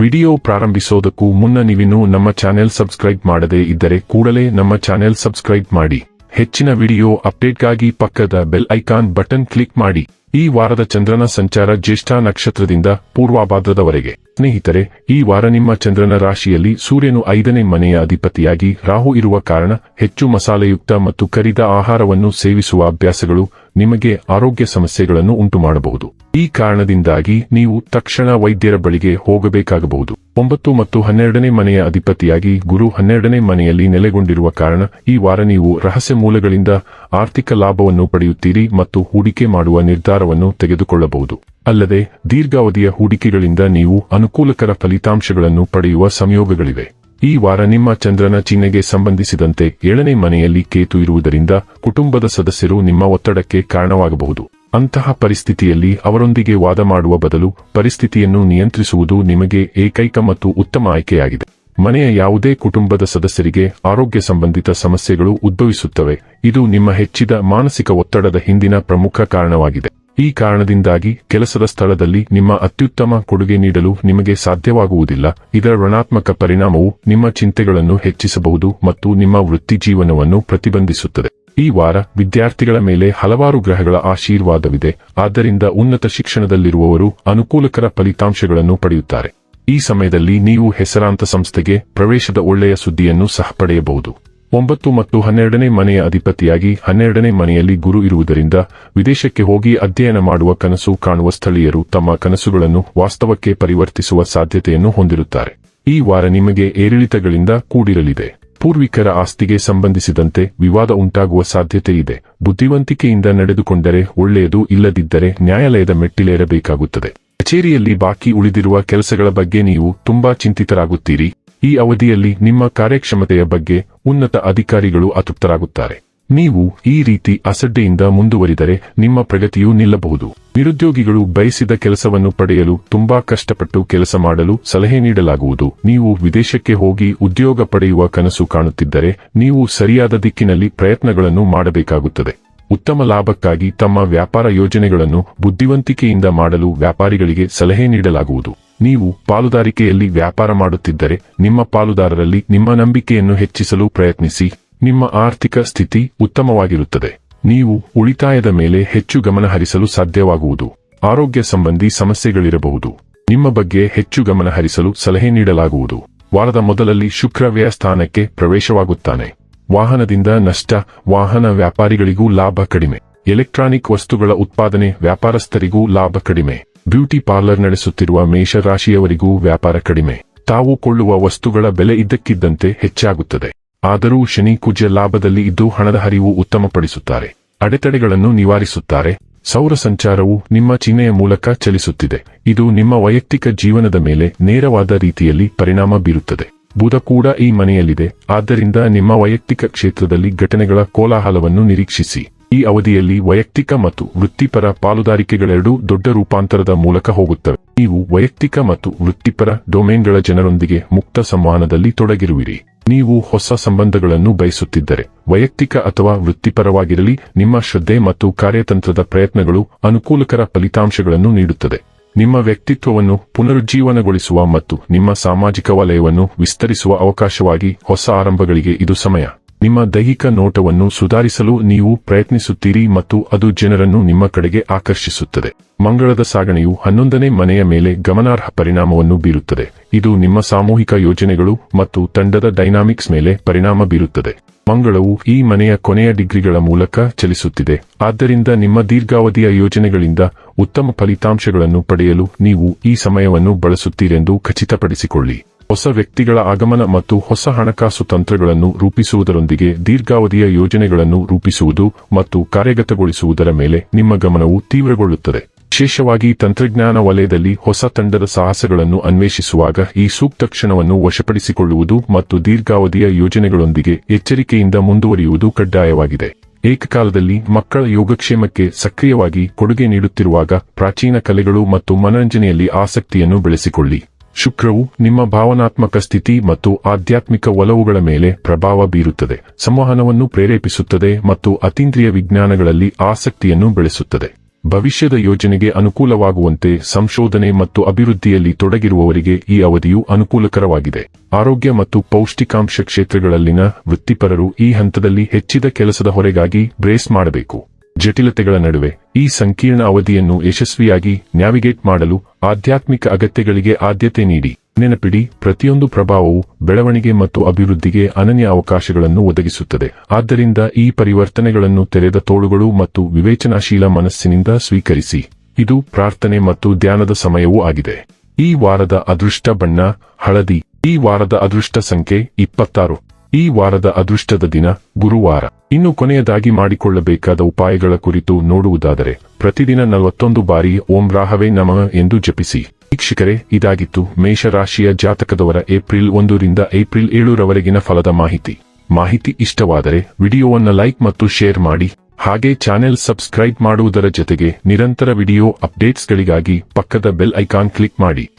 Video ಪ್ರಾರಂಭಿಸೋದಕ್ಕೂ ಮುನ್ನ ನೀವಿನ್ನೂ ನಮ್ಮ ಚಾನೆಲ್ ಸಬ್ಸ್ಕ್ರೈಬ್ ಮಾಡದೇ ಇದ್ದರೆ ಕೂಡಲೇ ನಮ್ಮ ಚಾನೆಲ್ ಸಬ್ಸ್ಕ್ರೈಬ್ ಮಾಡಿ. ಹೆಚ್ಚಿನ ವಿಡಿಯೋ ಅಪ್ಡೇಟ್ಗಾಗಿ ಪಕ್ಕದ ಬೆಲ್ ಐಕಾನ್ ಬಟನ್ ಕ್ಲಿಕ್ ಮಾಡಿ. ಈ ವಾರದ ಚಂದ್ರನ ಸಂಚಾರ ಜ್ಯೇಷ್ಠ ನಕ್ಷತ್ರದಿಂದ ಪೂರ್ವಾಭಾದ್ರದವರೆಗೆ ಸ್ನೇಹಿತರೆ, ಈ ವಾರ ನಿಮ್ಮ ಚಂದ್ರನ ರಾಶಿಯಲ್ಲಿ ಸೂರ್ಯನು ಐದನೇ ಮನೆಯ ಅಧಿಪತಿಯಾಗಿ ರಾಹು ಇರುವ ಕಾರಣ ಹೆಚ್ಚು ಮಸಾಲೆಯುಕ್ತ ಮತ್ತು ಕರಿದ ಆಹಾರವನ್ನು ಸೇವಿಸುವ ಅಭ್ಯಾಸಗಳು ನಿಮಗೆ ಆರೋಗ್ಯ ಸಮಸ್ಯೆಗಳನ್ನು ಉಂಟುಮಾಡಬಹುದು. ಈ ಕಾರಣದಿಂದಾಗಿ ನೀವು ತಕ್ಷಣ ವೈದ್ಯರ ಬಳಿಗೆ ಹೋಗಬೇಕಾಗಬಹುದು. ಒಂಬತ್ತು ಮತ್ತು ಹನ್ನೆರಡನೇ ಮನೆಯ ಅಧಿಪತಿಯಾಗಿ ಗುರು ಹನ್ನೆರಡನೇ ಮನೆಯಲ್ಲಿ ನೆಲೆಗೊಂಡಿರುವ ಕಾರಣ ಈ ವಾರ ನೀವು ರಹಸ್ಯ ಮೂಲಗಳಿಂದ ಆರ್ಥಿಕ ಲಾಭವನ್ನು ಪಡೆಯುತ್ತೀರಿ ಮತ್ತು ಹೂಡಿಕೆ ಮಾಡುವ ನಿರ್ಧಾರವನ್ನು ತೆಗೆದುಕೊಳ್ಳಬಹುದು. ಅಲ್ಲದೆ ದೀರ್ಘಾವಧಿಯ ಹೂಡಿಕೆಗಳಿಂದ ನೀವು ಅನುಕೂಲಕರ ಫಲಿತಾಂಶಗಳನ್ನು ಪಡೆಯುವ ಸಂಯೋಗಗಳಿವೆ. ಈ ವಾರ ನಿಮ್ಮ ಚಂದ್ರನ ಚಿಹ್ನೆಗೆ ಸಂಬಂಧಿಸಿದಂತೆ ಏಳನೇ ಮನೆಯಲ್ಲಿ ಕೇತು ಇರುವುದರಿಂದ ಕುಟುಂಬದ ಸದಸ್ಯರು ನಿಮ್ಮ ಒತ್ತಡಕ್ಕೆ ಕಾರಣವಾಗಬಹುದು. ಅಂತಹ ಪರಿಸ್ಥಿತಿಯಲ್ಲಿ ಅವರೊಂದಿಗೆ ವಾದ ಮಾಡುವ ಬದಲು ಪರಿಸ್ಥಿತಿಯನ್ನು ನಿಯಂತ್ರಿಸುವುದು ನಿಮಗೆ ಏಕೈಕ ಮತ್ತು ಉತ್ತಮ ಆಯ್ಕೆಯಾಗಿದೆ. ಮನೆಯ ಯಾವುದೇ ಕುಟುಂಬದ ಸದಸ್ಯರಿಗೆ ಆರೋಗ್ಯ ಸಂಬಂಧಿತ ಸಮಸ್ಯೆಗಳು ಉದ್ಭವಿಸುತ್ತವೆ. ಇದು ನಿಮ್ಮ ಹೆಚ್ಚಿದ ಮಾನಸಿಕ ಒತ್ತಡದ ಹಿಂದಿನ ಪ್ರಮುಖ ಕಾರಣವಾಗಿದೆ. ಈ ಕಾರಣದಿಂದಾಗಿ ಕೆಲಸದ ಸ್ಥಳದಲ್ಲಿ ನಿಮ್ಮ ಅತ್ಯುತ್ತಮ ಕೊಡುಗೆ ನೀಡಲು ನಿಮಗೆ ಸಾಧ್ಯವಾಗುವುದಿಲ್ಲ. ಇದರ ಋಣಾತ್ಮಕ ಪರಿಣಾಮವು ನಿಮ್ಮ ಚಿಂತೆಗಳನ್ನು ಹೆಚ್ಚಿಸಬಹುದು ಮತ್ತು ನಿಮ್ಮ ವೃತ್ತಿ ಜೀವನವನ್ನು ಪ್ರತಿಬಂಧಿಸುತ್ತದೆ. ಈ ವಾರ ವಿದ್ಯಾರ್ಥಿಗಳ ಮೇಲೆ ಹಲವಾರು ಗ್ರಹಗಳ ಆಶೀರ್ವಾದವಿದೆ. ಆದ್ದರಿಂದ ಉನ್ನತ ಶಿಕ್ಷಣದಲ್ಲಿರುವವರು ಅನುಕೂಲಕರ ಫಲಿತಾಂಶಗಳನ್ನು ಪಡೆಯುತ್ತಾರೆ. ಈ ಸಮಯದಲ್ಲಿ ನೀವು ಹೆಸರಾಂತ ಸಂಸ್ಥೆಗೆ ಪ್ರವೇಶದ ಒಳ್ಳೆಯ ಸುದ್ದಿಯನ್ನು ಸಹ ಪಡೆಯಬಹುದು. ಒಂಬತ್ತು ಮತ್ತು ಹನ್ನೆರಡನೇ ಮನೆಯ ಅಧಿಪತಿಯಾಗಿ ಹನ್ನೆರಡನೇ ಮನೆಯಲ್ಲಿ ಗುರು ಇರುವುದರಿಂದ ವಿದೇಶಕ್ಕೆ ಹೋಗಿ ಅಧ್ಯಯನ ಮಾಡುವ ಕನಸು ಕಾಣುವ ಸ್ಥಳೀಯರು ತಮ್ಮ ಕನಸುಗಳನ್ನು ವಾಸ್ತವಕ್ಕೆ ಪರಿವರ್ತಿಸುವ ಸಾಧ್ಯತೆಯನ್ನು ಹೊಂದಿರುತ್ತಾರೆ. ಈ ವಾರ ನಿಮಗೆ ಏರಿಳಿತಗಳಿಂದ ಕೂಡಿರಲಿದೆ. ಪೂರ್ವಿಕರ ಆಸ್ತಿಗೆ ಸಂಬಂಧಿಸಿದಂತೆ ವಿವಾದ ಉಂಟಾಗುವ ಸಾಧ್ಯತೆ ಇದೆ. ಬುದ್ಧಿವಂತಿಕೆಯಿಂದ ನಡೆದುಕೊಂಡರೆ ಒಳ್ಳೆಯದು ಇಲ್ಲದಿದ್ದರೆ ನ್ಯಾಯಾಲಯದ ಮೆಟ್ಟಿಲೇರಬೇಕಾಗುತ್ತದೆ. ಕಚೇರಿಯಲ್ಲಿ ಬಾಕಿ ಉಳಿದಿರುವ ಕೆಲಸಗಳ ಬಗ್ಗೆ ನೀವು ತುಂಬಾ ಚಿಂತಿತರಾಗುತ್ತೀರಿ. ಈ ಅವಧಿಯಲ್ಲಿ ನಿಮ್ಮ ಕಾರ್ಯಕ್ಷಮತೆಯ ಬಗ್ಗೆ ಉನ್ನತ ಅಧಿಕಾರಿಗಳು ಅತೃಪ್ತರಾಗುತ್ತಾರೆ. ನೀವು ಈ ರೀತಿ ಅಸಡ್ಡೆಯಿಂದ ಮುಂದುವರಿದರೆ ನಿಮ್ಮ ಪ್ರಗತಿಯೂ ನಿಲ್ಲಬಹುದು. ನಿರುದ್ಯೋಗಿಗಳು ಬಯಸಿದ ಕೆಲಸವನ್ನು ಪಡೆಯಲು ತುಂಬಾ ಕಷ್ಟಪಟ್ಟು ಕೆಲಸ ಮಾಡಲು ಸಲಹೆ ನೀಡಲಾಗುವುದು. ನೀವು ವಿದೇಶಕ್ಕೆ ಹೋಗಿ ಉದ್ಯೋಗ ಪಡೆಯುವ ಕನಸು ಕಾಣುತ್ತಿದ್ದರೆ ನೀವು ಸರಿಯಾದ ದಿಕ್ಕಿನಲ್ಲಿ ಪ್ರಯತ್ನಗಳನ್ನು ಮಾಡಬೇಕಾಗುತ್ತದೆ. ಉತ್ತಮ ಲಾಭಕ್ಕಾಗಿ ತಮ್ಮ ವ್ಯಾಪಾರ ಯೋಜನೆಗಳನ್ನು ಬುದ್ಧಿವಂತಿಕೆಯಿಂದ ಮಾಡಲು ವ್ಯಾಪಾರಿಗಳಿಗೆ ಸಲಹೆ ನೀಡಲಾಗುವುದು. ನೀವು ಪಾಲುದಾರಿಕೆಯಲ್ಲಿ ವ್ಯಾಪಾರ ಮಾಡುತ್ತಿದ್ದರೆ ನಿಮ್ಮ ಪಾಲುದಾರರಲ್ಲಿ ನಿಮ್ಮ ನಂಬಿಕೆಯನ್ನು ಹೆಚ್ಚಿಸಲು ಪ್ರಯತ್ನಿಸಿ. ನಿಮ್ಮ ಆರ್ಥಿಕ ಸ್ಥಿತಿ ಉತ್ತಮವಾಗಿರುತ್ತದೆ. ನೀವು ಉಳಿತಾಯದ ಮೇಲೆ ಹೆಚ್ಚು ಗಮನ ಹರಿಸಲು ಸಾಧ್ಯವಾಗುವುದು. ಆರೋಗ್ಯ ಸಂಬಂಧಿ ಸಮಸ್ಯೆಗಳಿರಬಹುದು. ನಿಮ್ಮ ಬಗ್ಗೆ ಹೆಚ್ಚು ಗಮನ ಹರಿಸಲು ಸಲಹೆ ನೀಡಲಾಗುವುದು. ವಾರದ ಮೊದಲಲ್ಲಿ ಶುಕ್ರ ವ್ಯಯ ಸ್ಥಾನಕ್ಕೆ ಪ್ರವೇಶವಾಗುತ್ತಾನೆ. ವಾಹನದಿಂದ ನಷ್ಟ, ವಾಹನ ವ್ಯಾಪಾರಿಗಳಿಗೂ ಲಾಭ ಕಡಿಮೆ. ಎಲೆಕ್ಟ್ರಾನಿಕ್ ವಸ್ತುಗಳ ಉತ್ಪಾದನೆ ವ್ಯಾಪಾರಸ್ಥರಿಗೂ ಲಾಭ ಕಡಿಮೆ. ಬ್ಯೂಟಿ ಪಾರ್ಲರ್ ನಡೆಸುತ್ತಿರುವ ಮೇಷರಾಶಿಯವರಿಗೂ ವ್ಯಾಪಾರ ಕಡಿಮೆ. ತಾವು ಕೊಳ್ಳುವ ವಸ್ತುಗಳ ಬೆಲೆ ಇದ್ದಕ್ಕಿದ್ದಂತೆ ಹೆಚ್ಚಾಗುತ್ತದೆ. ಆದರೂ ಶನಿ ಕುಜ ಲಾಭದಲ್ಲಿ ಇದ್ದು ಹಣದ ಹರಿವು ಉತ್ತಮಪಡಿಸುತ್ತಾರೆ. ಅಡೆತಡೆಗಳನ್ನು ನಿವಾರಿಸುತ್ತಾರೆ. ಸೌರ ಸಂಚಾರವು ನಿಮ್ಮ ಚಿಹ್ನೆಯ ಮೂಲಕ ಚಲಿಸುತ್ತಿದೆ. ಇದು ನಿಮ್ಮ ವೈಯಕ್ತಿಕ ಜೀವನದ ಮೇಲೆ ನೇರವಾದ ರೀತಿಯಲ್ಲಿ ಪರಿಣಾಮ ಬೀರುತ್ತದೆ. ಬುಧ ಕೂಡ ಈ ಮನೆಯಲ್ಲಿದೆ. ಆದ್ದರಿಂದ ನಿಮ್ಮ ವೈಯಕ್ತಿಕ ಕ್ಷೇತ್ರದಲ್ಲಿ ಘಟನೆಗಳ ಕೋಲಾಹಲವನ್ನು ನಿರೀಕ್ಷಿಸಿ. ಈ ಅವಧಿಯಲ್ಲಿ ವೈಯಕ್ತಿಕ ಮತ್ತು ವೃತ್ತಿಪರ ಪಾಲುದಾರಿಕೆಗಳೆರಡೂ ದೊಡ್ಡ ರೂಪಾಂತರದ ಮೂಲಕ ಹೋಗುತ್ತವೆ. ನೀವು ವೈಯಕ್ತಿಕ ಮತ್ತು ವೃತ್ತಿಪರ ಡೊಮೇನ್ಗಳ ಜನರೊಂದಿಗೆ ಮುಕ್ತ ಸಂವಹನದಲ್ಲಿ ತೊಡಗಿರುವಿರಿ. ನೀವು ಹೊಸ ಸಂಬಂಧಗಳನ್ನು ಬಯಸುತ್ತಿದ್ದರೆ, ವೈಯಕ್ತಿಕ ಅಥವಾ ವೃತ್ತಿಪರವಾಗಿರಲಿ, ನಿಮ್ಮ ಶ್ರದ್ಧೆ ಮತ್ತು ಕಾರ್ಯತಂತ್ರದ ಪ್ರಯತ್ನಗಳು ಅನುಕೂಲಕರ ಫಲಿತಾಂಶಗಳನ್ನು ನೀಡುತ್ತದೆ. ನಿಮ್ಮ ವ್ಯಕ್ತಿತ್ವವನ್ನು ಪುನರುಜ್ಜೀವನಗೊಳಿಸುವ ಮತ್ತು ನಿಮ್ಮ ಸಾಮಾಜಿಕ ವಲಯವನ್ನು ವಿಸ್ತರಿಸುವ ಅವಕಾಶವಾಗಿ ಹೊಸ ಆರಂಭಗಳಿಗೆ ಇದು ಸಮಯ. ನಿಮ್ಮ ದೈಹಿಕ ನೋಟವನ್ನು ಸುಧಾರಿಸಲು ನೀವು ಪ್ರಯತ್ನಿಸುತ್ತೀರಿ ಮತ್ತು ಅದು ಜನರನ್ನು ನಿಮ್ಮ ಕಡೆಗೆ ಆಕರ್ಷಿಸುತ್ತದೆ. ಮಂಗಳದ ಸಾಗಣೆಯು ಹನ್ನೊಂದನೇ ಮನೆಯ ಮೇಲೆ ಗಮನಾರ್ಹ ಪರಿಣಾಮವನ್ನು ಬೀರುತ್ತದೆ. ಇದು ನಿಮ್ಮ ಸಾಮೂಹಿಕ ಯೋಜನೆಗಳು ಮತ್ತು ತಂಡದ ಡೈನಾಮಿಕ್ಸ್ ಮೇಲೆ ಪರಿಣಾಮ ಬೀರುತ್ತದೆ. ಮಂಗಳವು ಈ ಮನೆಯ ಕೊನೆಯ ಡಿಗ್ರಿಗಳ ಮೂಲಕ ಚಲಿಸುತ್ತಿದೆ. ಆದ್ದರಿಂದ ನಿಮ್ಮ ದೀರ್ಘಾವಧಿಯ ಯೋಜನೆಗಳಿಂದ ಉತ್ತಮ ಫಲಿತಾಂಶಗಳನ್ನು ಪಡೆಯಲು ನೀವು ಈ ಸಮಯವನ್ನು ಬಳಸುತ್ತೀರೆಂದು ಖಚಿತಪಡಿಸಿಕೊಳ್ಳಿ. ಹೊಸ ವ್ಯಕ್ತಿಗಳ ಆಗಮನ ಮತ್ತು ಹೊಸ ಹಣಕಾಸು ತಂತ್ರಗಳನ್ನು ರೂಪಿಸುವುದರೊಂದಿಗೆ ದೀರ್ಘಾವಧಿಯ ಯೋಜನೆಗಳನ್ನು ರೂಪಿಸುವುದು ಮತ್ತು ಕಾರ್ಯಗತಗೊಳಿಸುವುದರ ಮೇಲೆ ನಿಮ್ಮ ಗಮನವು ತೀವ್ರಗೊಳ್ಳುತ್ತದೆ. ವಿಶೇಷವಾಗಿ ತಂತ್ರಜ್ಞಾನ ವಲಯದಲ್ಲಿ ಹೊಸ ತಂಡದ ಸಾಹಸಗಳನ್ನು ಅನ್ವೇಷಿಸುವಾಗ ಈ ಸೂಕ್ತ ಕ್ಷಣವನ್ನು ವಶಪಡಿಸಿಕೊಳ್ಳುವುದು ಮತ್ತು ದೀರ್ಘಾವಧಿಯ ಯೋಜನೆಗಳೊಂದಿಗೆ ಎಚ್ಚರಿಕೆಯಿಂದ ಮುಂದುವರಿಯುವುದು ಕಡ್ಡಾಯವಾಗಿದೆ. ಏಕಕಾಲದಲ್ಲಿ ಮಕ್ಕಳ ಯೋಗಕ್ಷೇಮಕ್ಕೆ ಸಕ್ರಿಯವಾಗಿ ಕೊಡುಗೆ ನೀಡುತ್ತಿರುವಾಗ ಪ್ರಾಚೀನ ಕಲೆಗಳು ಮತ್ತು ಮನರಂಜನೆಯಲ್ಲಿ ಆಸಕ್ತಿಯನ್ನು ಬೆಳೆಸಿಕೊಳ್ಳಿ. ಶುಕ್ರವು ನಿಮ್ಮ ಭಾವನಾತ್ಮಕ ಸ್ಥಿತಿ ಮತ್ತು ಆಧ್ಯಾತ್ಮಿಕ ಒಲವುಗಳ ಮೇಲೆ ಪ್ರಭಾವ ಬೀರುತ್ತದೆ. ಸಂವಹನವನ್ನು ಪ್ರೇರೇಪಿಸುತ್ತದೆ ಮತ್ತು ಅತೀಂದ್ರಿಯ ವಿಜ್ಞಾನಗಳಲ್ಲಿ ಆಸಕ್ತಿಯನ್ನು ಬೆಳೆಸುತ್ತದೆ. ಭವಿಷ್ಯದ ಯೋಜನೆಗೆ ಅನುಕೂಲವಾಗುವಂತೆ ಸಂಶೋಧನೆ ಮತ್ತು ಅಭಿವೃದ್ಧಿಯಲ್ಲಿ ತೊಡಗಿರುವವರಿಗೆ ಈ ಅವಧಿಯು ಅನುಕೂಲಕರವಾಗಿದೆ. ಆರೋಗ್ಯ ಮತ್ತು ಪೌಷ್ಟಿಕಾಂಶ ಕ್ಷೇತ್ರಗಳಲ್ಲಿನ ವೃತ್ತಿಪರರು ಈ ಹಂತದಲ್ಲಿ ಹೆಚ್ಚಿದ ಕೆಲಸದ ಹೊರೆಗಾಗಿ ಬ್ರೇಸ್ ಮಾಡಬೇಕು. ಜಟಿಲತೆಗಳ ನಡುವೆ ಈ ಸಂಕೀರ್ಣ ಅವಧಿಯನ್ನು ಯಶಸ್ವಿಯಾಗಿ ನ್ಯಾವಿಗೇಟ್ ಮಾಡಲು ಆಧ್ಯಾತ್ಮಿಕ ಅಗತ್ಯಗಳಿಗೆ ಆದ್ಯತೆ ನೀಡಿ. ನೆನಪಿಡಿ, ಪ್ರತಿಯೊಂದು ಪ್ರಭಾವವು ಬೆಳವಣಿಗೆ ಮತ್ತು ಅಭಿವೃದ್ಧಿಗೆ ಅನನ್ಯ ಅವಕಾಶಗಳನ್ನು ಒದಗಿಸುತ್ತದೆ. ಆದ್ದರಿಂದ ಈ ಪರಿವರ್ತನೆಗಳನ್ನು ತೆರೆದ ತೋಳುಗಳು ಮತ್ತು ವಿವೇಚನಾಶೀಲ ಮನಸ್ಸಿನಿಂದ ಸ್ವೀಕರಿಸಿ. ಇದು ಪ್ರಾರ್ಥನೆ ಮತ್ತು ಧ್ಯಾನದ ಸಮಯವೂ ಆಗಿದೆ. ಈ ವಾರದ ಅದೃಷ್ಟ ಬಣ್ಣ, ಹಳದಿ. ಈ ವಾರದ ಅದೃಷ್ಟ ಸಂಖ್ಯೆ ಇಪ್ಪತ್ತಾರು. ಈ ವಾರದ ಅದೃಷ್ಟದ ದಿನ, ಗುರುವಾರ. ಇನ್ನು ಕೊನೆಯದಾಗಿ ಮಾಡಿಕೊಳ್ಳಬೇಕಾದ ಉಪಾಯಗಳ ಕುರಿತು ನೋಡುವುದಾದರೆ, ಪ್ರತಿದಿನ ನಲವತ್ತೊಂದು ಬಾರಿ ಓಂ ರಾಹವೇ ನಮಃ ಎಂದು ಜಪಿಸಿ. ವೀಕ್ಷಕರೇ, ಇದಾಗಿತ್ತು ಮೇಷರಾಶಿಯ ಜಾತಕದವರ ಏಪ್ರಿಲ್ ಒಂದರಿಂದ ಏಪ್ರಿಲ್ ಏಳರವರೆಗಿನ ಫಲದ ಮಾಹಿತಿ. ಮಾಹಿತಿ ಇಷ್ಟವಾದರೆ, ವಿಡಿಯೋವನ್ನು ಲೈಕ್ ಮತ್ತು ಶೇರ್ ಮಾಡಿ. ಹಾಗೆ ಚಾನೆಲ್ ಸಬ್ಸ್ಕ್ರೈಬ್ ಮಾಡುವುದರ ಜೊತೆಗೆ ನಿರಂತರ ವಿಡಿಯೋ ಅಪ್ಡೇಟ್ಸ್ಗಳಿಗಾಗಿ ಪಕ್ಕದ ಬೆಲ್ ಐಕಾನ್ ಕ್ಲಿಕ್ ಮಾಡಿ.